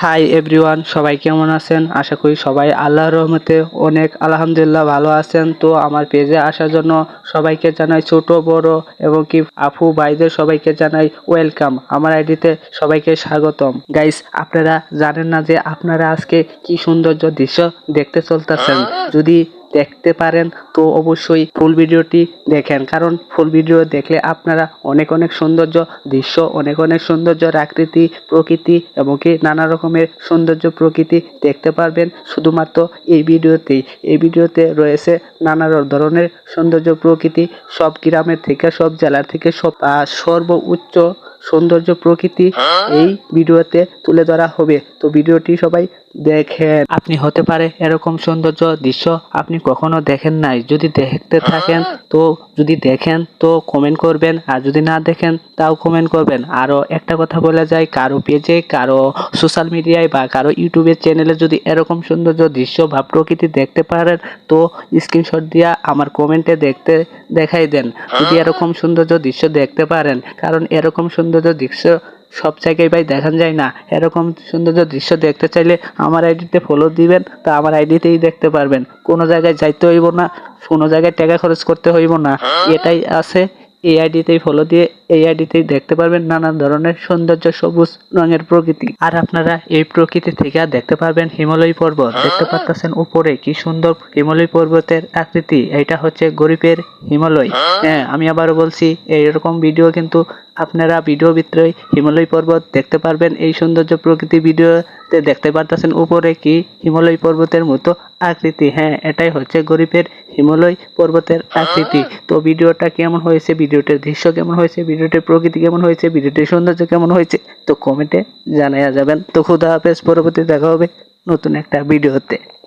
Hi everyone সবাই কেমন আছেন? আশা করি সবাই আল্লাহর রহমতে অনেক আলহামদুলিল্লাহ ভালো আছেন। তো আমার পেজে আসার জন্য সবাইকে জানাই ছোট বড় এবং কি আপু ভাইদের সবাইকে জানাই ওয়েলকাম আমার আইডিতে সবাইকে স্বাগতম। গাইস আপনারা জানেন না যে আপনারা আজকে কি সৌন্দর্য দৃশ্য দেখতে চলতেছেন? যদি দেখতে পারেন, তো অবশ্যই ফুল ভিডিওটি দেখেন। কারণ ফুল ভিডিও দেখলে আপনারা অনেক অনেক সৌন্দর্য, দৃশ্য, অনেক অনেক সৌন্দর্য আকৃতি প্রকৃতি এবং কি নানা রকমের সৌন্দর্য, প্রকৃতি দেখতে পারবেন। শুধুমাত্র এই ভিডিওতেই। এই ভিডিওতে রয়েছে নানা ধরনের সৌন্দর্য, প্রকৃতি, সব গ্রামের থেকে, সব জেলার থেকে, সব সর্বোচ্চ সৌন্দর্য প্রকৃতি এই ভিডিওতে তুলে ধরা হবে। তো ভিডিওটি সবাই দেখেন। আপনি হতে পারে এরকম সৌন্দর্য দৃশ্য আপনি কখনো দেখেন নাই। যদি দেখতে থাকেন তো যদি দেখেন তো কমেন্ট করবেন। আর যদি না দেখেন তাও কমেন্ট করবেন। আরও একটা কথা বলা যায় কারও পেজে কারও সোশ্যাল মিডিয়ায় বা কারও ইউটিউবের চ্যানেলে যদি এরকম সৌন্দর্য দৃশ্য বা প্রকৃতি দেখতে পারেন তো স্ক্রিনশট দিয়া আমার কমেন্টে দেখতে দেখাই দেন। যদি এরকম সৌন্দর্য দৃশ্য দেখতে পারেন কারণ এরকম সৌন্দর্য দৃশ্য সব জায়গায় ভাই দেখান যায় না। এরকম সৌন্দর্য দৃশ্য দেখতে চাইলে আমার আইডিতে ফলো দিবেন তা আমার আইডিতেই দেখতে পারবেন। কোনো জায়গায় যাইতে হইব না কোনো জায়গায় টাকা খরচ করতে হইব না। এটাই আছে এই আইডিতেই ফলো দিয়ে এই আইডিতেই দেখতে পারবেন নানান ধরনের সৌন্দর্য সবুজ রঙের প্রকৃতি। আর আপনারা এই প্রকৃতি থেকে আর দেখতে পারবেন হিমালয় পর্বত। দেখতে পাচ্ছেন উপরে কি সুন্দর হিমালয় পর্বতের আকৃতি। এটা হচ্ছে গরিবের হিমালয়। হ্যাঁ আমি আবারও বলছি এইরকম ভিডিও কিন্তু আপনারা ভিডিও ভিতরে হিমালয় পর্বত দেখতে পারবেন। এই সৌন্দর্য প্রকৃতি ভিডিওতে দেখতে পারতেছেন উপরে কি হিমালয় পর্বতের মতো আকৃতি। হ্যাঁ এটাই হচ্ছে গরিবের হিমালয় পর্বতের আকৃতি। তো ভিডিওটা কেমন হয়েছে ভিডিওটির দৃশ্য কেমন হয়েছে ভিডিওটির প্রকৃতি কেমন হয়েছে, ভিডিওটির সৌন্দর্য কেমন হয়েছে, তো কমেন্টে জানাইয়া যাবেন। তো খুদা হাফেজ পরবর্তী দেখা হবে নতুন একটা ভিডিওতে।